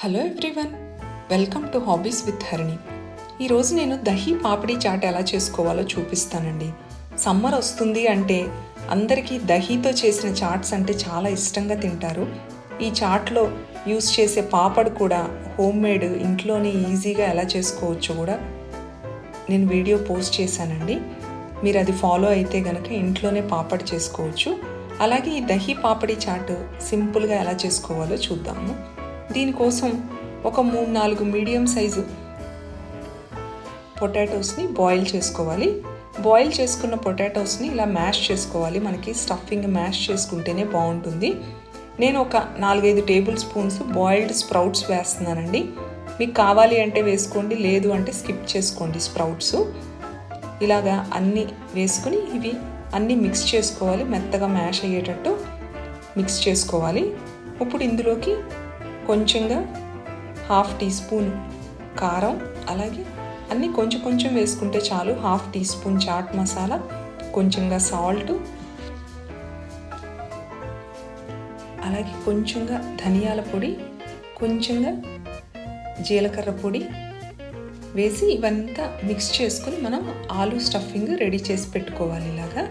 Hello everyone welcome to hobbies with Harini ఈరోజు నేను దహీ పాపిడి chat ఎలా చేసుకోవాలో చూపిస్తానండి. సమ్మర్ వస్తుంది అంటే అందరికీ దహీతో చేసిన చాట్స్ అంటే చాలా ఇష్టంగా తింటారు. ఈ చాట్లో యూస్ చేసే పాపడ్ కూడా హోమ్ మేడ్ ఇంట్లోనే ఈజీగా ఎలా చేసుకోవచ్చో కూడా నేను వీడియో పోస్ట్ చేశానండి. మీరు అది ఫాలో అయితే కనుక ఇంట్లోనే పాపడ్ చేసుకోవచ్చు. అలాగే ఈ దహీ పాపడి చాట్ సింపుల్గా ఎలా చేసుకోవాలో చూద్దాము. దీనికోసం ఒక మూడు నాలుగు మీడియం సైజు పొటాటోస్ని బాయిల్ చేసుకోవాలి. బాయిల్ చేసుకున్న పొటాటోస్ని ఇలా మ్యాష్ చేసుకోవాలి. మనకి స్టఫింగ్ మ్యాష్ చేసుకుంటేనే బాగుంటుంది. నేను ఒక నాలుగైదు టేబుల్ స్పూన్స్ బాయిల్డ్ స్ప్రౌట్స్ వేస్తున్నానండి. మీకు కావాలి అంటే వేసుకోండి లేదు అంటే స్కిప్ చేసుకోండి స్ప్రౌట్స్. ఇలాగా అన్నీ వేసుకుని ఇవి అన్నీ మిక్స్ చేసుకోవాలి. మెత్తగా మ్యాష్ అయ్యేటట్టు మిక్స్ చేసుకోవాలి. ఇప్పుడు ఇందులోకి కొంచెంగా హాఫ్ టీ స్పూన్ కారం అలాగే అన్నీ కొంచెం కొంచెం వేసుకుంటే చాలు. Half teaspoon chaat masala కొంచెంగా సాల్ట్ అలాగే కొంచెంగా ధనియాల పొడి కొంచెంగా జీలకర్ర పొడి వేసి ఇవంతా మిక్స్ చేసుకుని మనం ఆలు స్టఫింగ్ రెడీ చేసి పెట్టుకోవాలి ఇలాగా.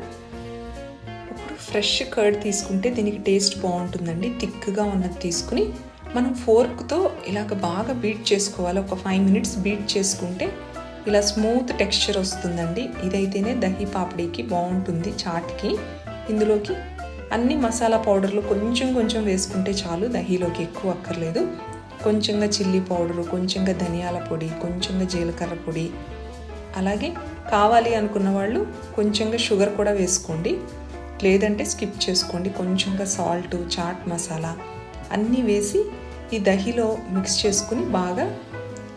ఇప్పుడు ఫ్రెష్ కర్డ్ తీసుకుంటే దీనికి టేస్ట్ బాగుంటుందండి. థిక్గా ఉన్నది తీసుకుని మనం ఫోర్క్తో ఇలాగ బాగా బీట్ చేసుకోవాలి. ఒక ఫైవ్ మినిట్స్ బీట్ చేసుకుంటే ఇలా స్మూత్ టెక్స్చర్ వస్తుందండి. ఇదైతేనే దహీ పాపడీకి బాగుంటుంది చాట్కి. ఇందులోకి అన్ని మసాలా పౌడర్లు కొంచెం కొంచెం వేసుకుంటే చాలు దహీలోకి ఎక్కువ అక్కర్లేదు. కొంచెంగా చిల్లీ పౌడరు కొంచెంగా ధనియాల పొడి కొంచెంగా జీలకర్ర పొడి. అలాగే కావాలి అనుకున్న వాళ్ళు కొంచెంగా షుగర్ కూడా వేసుకోండి. లేదంటే స్కిప్ చేసుకోండి. కొంచెంగా సాల్ట్ చాట్ మసాలా అన్నీ వేసి ఈ దహిలో మిక్స్ చేసుకుని బాగా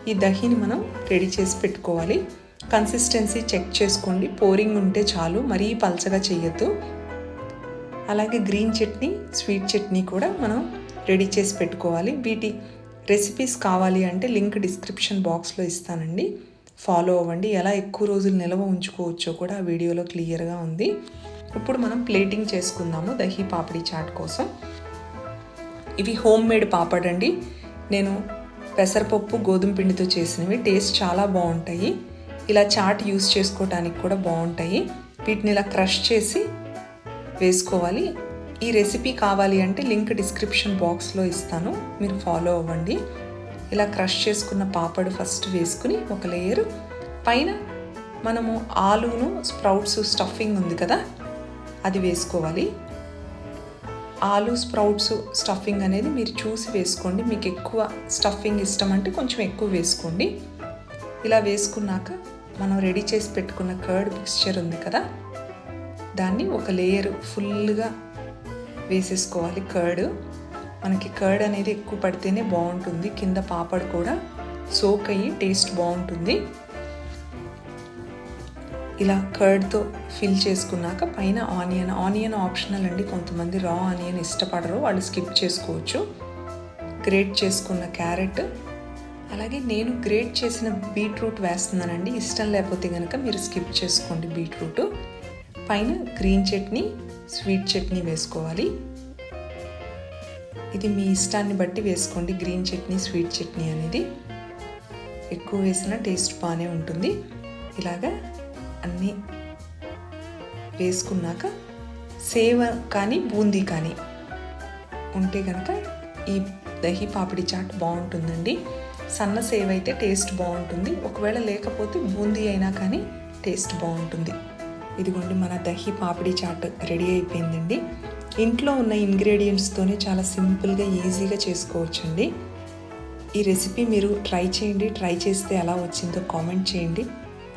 ఈ దహిని మనం రెడీ చేసి పెట్టుకోవాలి. కన్సిస్టెన్సీ చెక్ చేసుకోండి. పోరింగ్ ఉంటే చాలు మరీ పలచగా చేయొద్దు. అలాగే గ్రీన్ చట్నీ స్వీట్ చట్నీ కూడా మనం రెడీ చేసి పెట్టుకోవాలి. వీటి రెసిపీస్ కావాలి అంటే లింక్ డిస్క్రిప్షన్ బాక్స్లో ఇస్తానండి. ఫాలో అవ్వండి. ఎలా ఎక్కువ రోజులు నిల్వ ఉంచుకోవచ్చో కూడా ఆ వీడియోలో క్లియర్గా ఉంది. ఇప్పుడు మనం ప్లేటింగ్ చేసుకుందాము దహీ పాపడి చాట్ కోసం. ఇవి హోమ్ మేడ్ పాపడ్ అండి. నేను పెసరపప్పు గోధుమ పిండితో చేసినవి. టేస్ట్ చాలా బాగుంటాయి. ఇలా చాట్ యూస్ చేసుకోవడానికి కూడా బాగుంటాయి. వీటిని ఇలా క్రష్ చేసి వేసుకోవాలి. ఈ రెసిపీ కావాలి అంటే లింక్ డిస్క్రిప్షన్ బాక్స్లో ఇస్తాను. మీరు ఫాలో అవ్వండి. ఇలా క్రష్ చేసుకున్న పాపడు ఫస్ట్ వేసుకుని ఒక లేయర్. పైన మనము ఆలును స్ప్రౌట్స్ స్టఫింగ్ ఉంది కదా అది వేసుకోవాలి. ఆలు స్ప్రౌట్స్ స్టఫింగ్ అనేది మీరు చూసి వేసుకోండి. మీకు ఎక్కువ స్టఫింగ్ ఇష్టం అంటే కొంచెం ఎక్కువ వేసుకోండి. ఇలా వేసుకున్నాక మనం రెడీ చేసి పెట్టుకున్న కర్డ్ మిక్స్చర్ ఉంది కదా దాన్ని ఒక లేయర్ ఫుల్గా వేసేసుకోవాలి కర్డ్. మనకి కర్డ్ అనేది ఎక్కువ పడితేనే బాగుంటుంది. కింద పాపడ్ కూడా సోక్ అయ్యి టేస్ట్ బాగుంటుంది. ఇలా కర్డ్తో ఫిల్ చేసుకున్నాక పైన ఆనియన్ ఆనియన్ ఆప్షనల్ అండి. కొంతమంది రా ఆనియన్ ఇష్టపడరు వాళ్ళు స్కిప్ చేసుకోవచ్చు. గ్రేట్ చేసుకున్న క్యారెట్ అలాగే నేను గ్రేట్ చేసిన బీట్రూట్ వేస్తున్నానండి. ఇష్టం లేకపోతే కనుక మీరు స్కిప్ చేసుకోండి బీట్రూట్ పైన గ్రీన్ చట్నీ స్వీట్ చట్నీ వేసుకోవాలి. ఇది మీ ఇష్టాన్ని బట్టి వేసుకోండి. గ్రీన్ చట్నీ స్వీట్ చట్నీ అనేది ఎక్కువ వేసిన టేస్ట్ బాగానే ఉంటుంది. ఇలాగా అన్నీ వేసుకున్నాక సేవ కానీ బూందీ కానీ ఉంటే కనుక ఈ దహీ పాపిడి చాట్ బాగుంటుందండి. సన్న సేవ్ అయితే టేస్ట్ బాగుంటుంది. ఒకవేళ లేకపోతే బూందీ అయినా కానీ టేస్ట్ బాగుంటుంది. ఇదిగోండి మన దహీ పాపిడి చాట్ రెడీ అయిపోయిందండి. ఇంట్లో ఉన్న ఇంగ్రీడియంట్స్తోనే చాలా సింపుల్గా ఈజీగా చేసుకోవచ్చండి. ఈ రెసిపీ మీరు ట్రై చేయండి. ట్రై చేస్తే ఎలా వచ్చిందో కామెంట్ చేయండి.